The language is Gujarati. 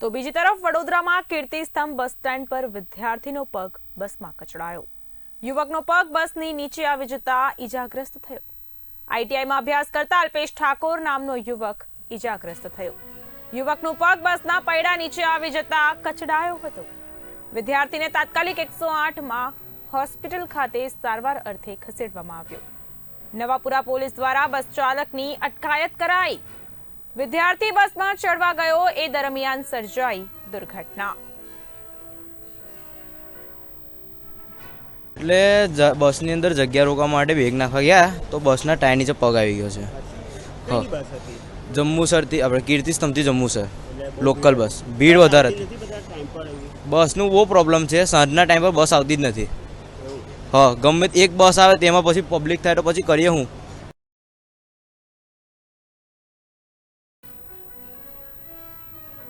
તો બીજી તરફ વડોદરામાં કીર્તિ સ્તંભ બસ સ્ટેન્ડ પર વિદ્યાર્થીનો પગ બસમાં કચડાયો. યુવકનો પગ બસની નીચે આવી જતા ઈજાગ્રસ્ત થયો. આઈટીઆઈમાં અભ્યાસ કરતા અલ્પેશ ઠાકોર નામનો યુવક ઈજાગ્રસ્ત થયો. યુવકનું પગ બસના પૈડા નીચે આવી જતા કચડાયો હતો. વિદ્યાર્થીને તાત્કાલિક એકસો આઠમાં હોસ્પિટલ ખાતે સારવાર અર્થે ખસેડવામાં આવ્યો. નવાપુરા પોલીસ દ્વારા બસ ચાલકની અટકાયત કરાઈ. વિદ્યાર્થી બસમાં ચડવા ગયો એ દરમિયાન સર્જાઈ દુર્ઘટના. એટલે બસની અંદર જગ્યા રોકવા માટે બેગ નાખવા ગયા તો બસના ટાયર નીચે પગ આવી ગયો છે. જમ્મુ જંબુસરથી આપણે કીર્તિસ્તંભથી જંબુસર. Local bus. ભીડ વધારે હતી. નથી બધા ટાઈમ પર આવી? બસનું બહુ પ્રોબ્લેમ છે. સાંજના ટાઈમ પર બસ આવતી જ નથી. હા ગમે તે એક બસ આવે તેમાં પછી પબ્લિક થાય તો પછી કરીએ હું.